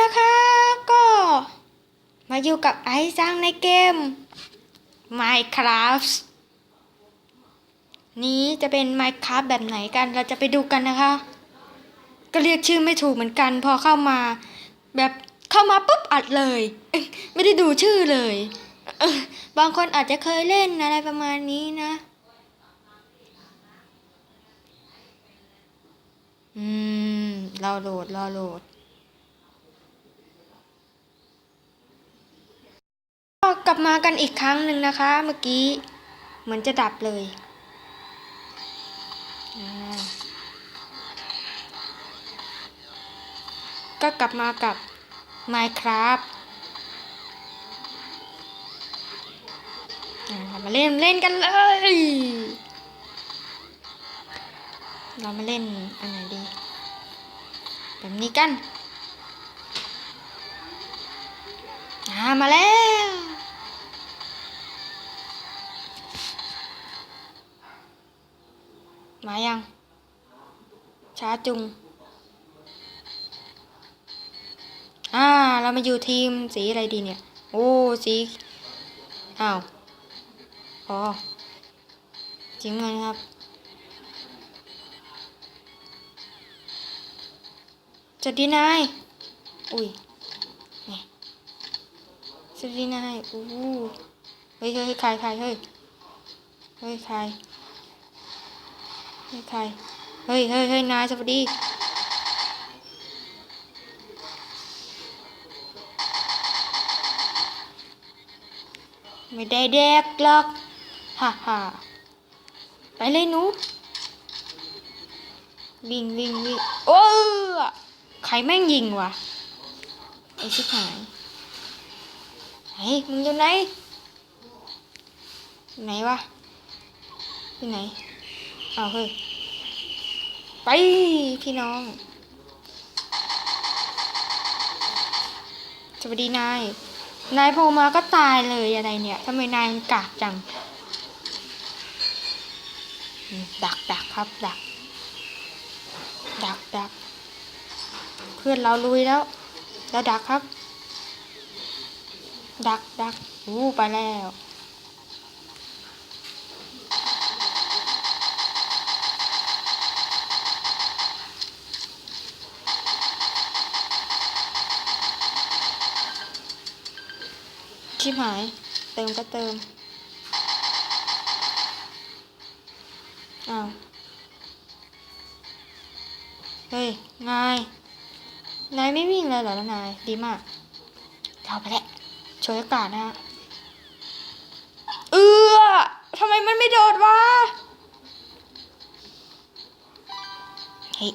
นะคะก็มาอยู่กับไอซ์จังในเกม Minecraft นี้จะเป็น Minecraft แบบไหนกันเราจะไปดูกันนะคะ ก็เรียกชื่อไม่ถูกเหมือนกัน พอเข้ามา แบบเข้ามาปุ๊บอัดเลย ไม่ได้ดูชื่อเลย บางคนอาจจะเคยเล่นอะไรประมาณนี้นะอืมรอโหลดรอโหลด ก็กลับมากันอีกครั้งหนึ่งนะคะ เมื่อกี้เหมือนจะดับเลย ก็กลับมากับ Minecraft มาเล่นเล่นกันเลย เรามาเล่นอันไหนดี แบบนี้กัน อ่ามาแล้ว มายัง ช้าจุง อ่า เรามาอยู่ทีมสีอะไรดีเนี่ย โอ้ สี อ้าวพอจริงเลยครับ สวัสดีนาย อุ้ยสวัสดีนาย อู้หูเฮ้ยเฮ้ยเฮ้ยใครใครเฮ้ย เฮ้ยใคร เฮ้ยใครเฮ้ยเฮ้ยเฮ้ยนายสวัสดีไม่ได้แดกหรอกฮ่าฮ่าไปเลยหนูวิ่งวิ่งวิ่งโอ้ใครแม่งยิงวะไอชิบหายไหนมึงอยู่ไหนไหนวะที่ไหน เอาเฮ้ย ไปพี่น้อง สวัสดีนาย นายโผล่มาก็ตายเลยอะไรเนี่ยทำไมนายมันกากจัง ดักดักครับ ดัก ดักดัก เพื่อนเราลุยแล้วแล้วดักครับ ดักดักอู้ไปแล้ว ชิบหาย เติมก็เติม อ้าว เฮ้ย นาย นายไม่วิ่งเลยเหรอ นาย ดีมากเข้าไปแล้วโชยอากาศนะฮะ เอือทำไมมันไม่โดดวะ เฮ้ย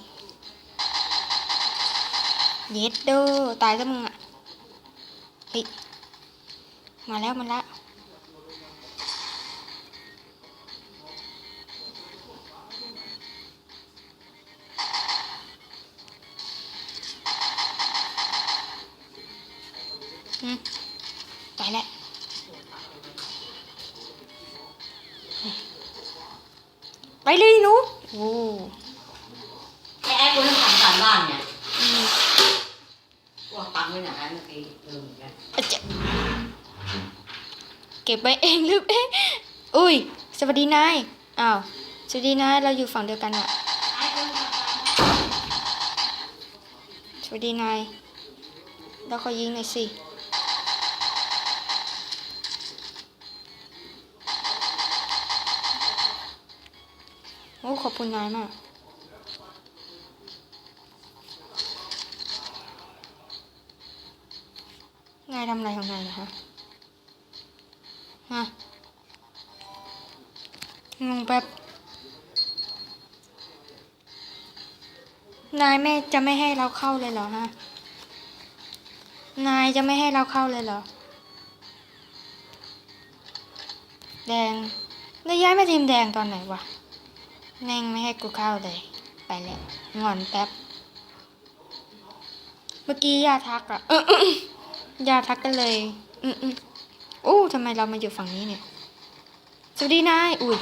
เย็ดเด้อตายซะมึงอะ เฮ้ย มาแล้วมาแล้วอืมไปแล้วไปเลยหนูโอ้ไอ้ไอ้คนที่ทำการบ้านเนี่ยอืมว่าตังค์ไว้ไหนเมื่อกี้ลืมเหมือนกันอะ เก็บไว้เองหรือเอ๊ะอุ้ย สวัสดีนาย อ้าว สวัสดีนาย เราอยู่ฝั่งเดียวกันอะสวัสดีนายแล้วขอยิงหน่อยสิ โอ้ ขอบคุณนายมากนายทำอะไรของนายนะฮะ ฮะงงแป๊บ นายแม่จะไม่ให้เราเข้าเลยเหรอฮะ นายจะไม่ให้เราเข้าเลยเหรอ แดงแล้วย้ายมาทีมแดงตอนไหนวะ แม่งไม่ให้กูเข้าเลย ไปแล้วงอนแป๊บ เมื่อกี้ยาทักอะยาทักกันเลย อืมอืม อู้ทำไมเรามาอยู่ฝั่งนี้เนี่ย สวัสดีนาย อุ้ย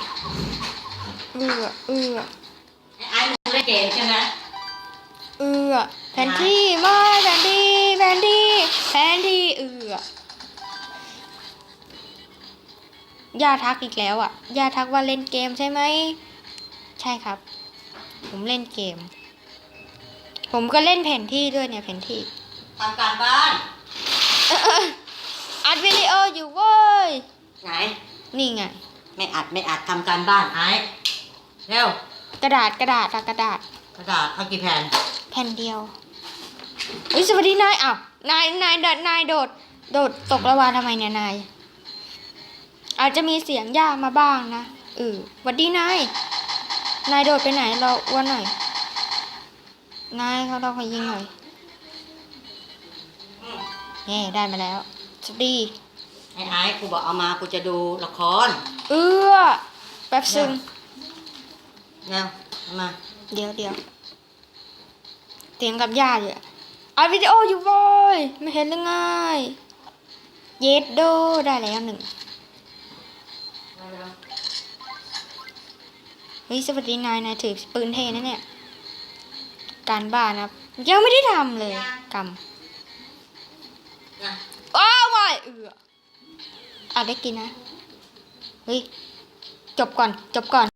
เอือเอือไอ้ไอ้มึงเล่นเกมใช่ไหมเอือแผนที่ไม่แผนที่แผผนที่แผนที่เอือย่าทักอีกแล้วอะย่าทักว่าเล่นเกมใช่ไหม ใช่ครับ ผมเล่นเกม ผมก็เล่นแผนที่ด้วยเนี่ยแผนที่ทำการบ้าน อัดวิดีโออยู่เว้ย ไหน นี่ไง ไม่อัดไม่อัดทำการบ้านไอ้เร็ว กระดาษกระดาษอะกระดาษ กระดาษเอากี่แผ่น แผ่นเดียวเฮ้ยสวัสดีนายอ้าวนายนายนายนายโดด โดดตกระวานทำไมเนี่ยนาย อาจจะมีเสียงย่ามาบ้างนะเออสวัสดีนาย นายโดดไปไหนเราอ้วนหน่อย นายเขาเราขอยิงหน่อยเย่ได้มาแล้ว สวัสดี ไอ้ไอ้กูบอกเอามากูจะดูละครเอื้อแป๊บซึงเร็วเอามาเดี๋ยวเดี๋ยวเสียงกับย่าอยู่อะอัดวิดีโออยู่เว้ยไม่เห็นหรือไงเยดโดได้แล้วหนึ่งเร็วเฮ้ยสวัสดีนายนายถือปืนเทนะเนี่ย การบ้านนะครับ ยังไม่ได้ทำเลยกๆนะำอ้าวไม่ เอออะได้กินนะ เฮ้ย จบก่อน จบก่อน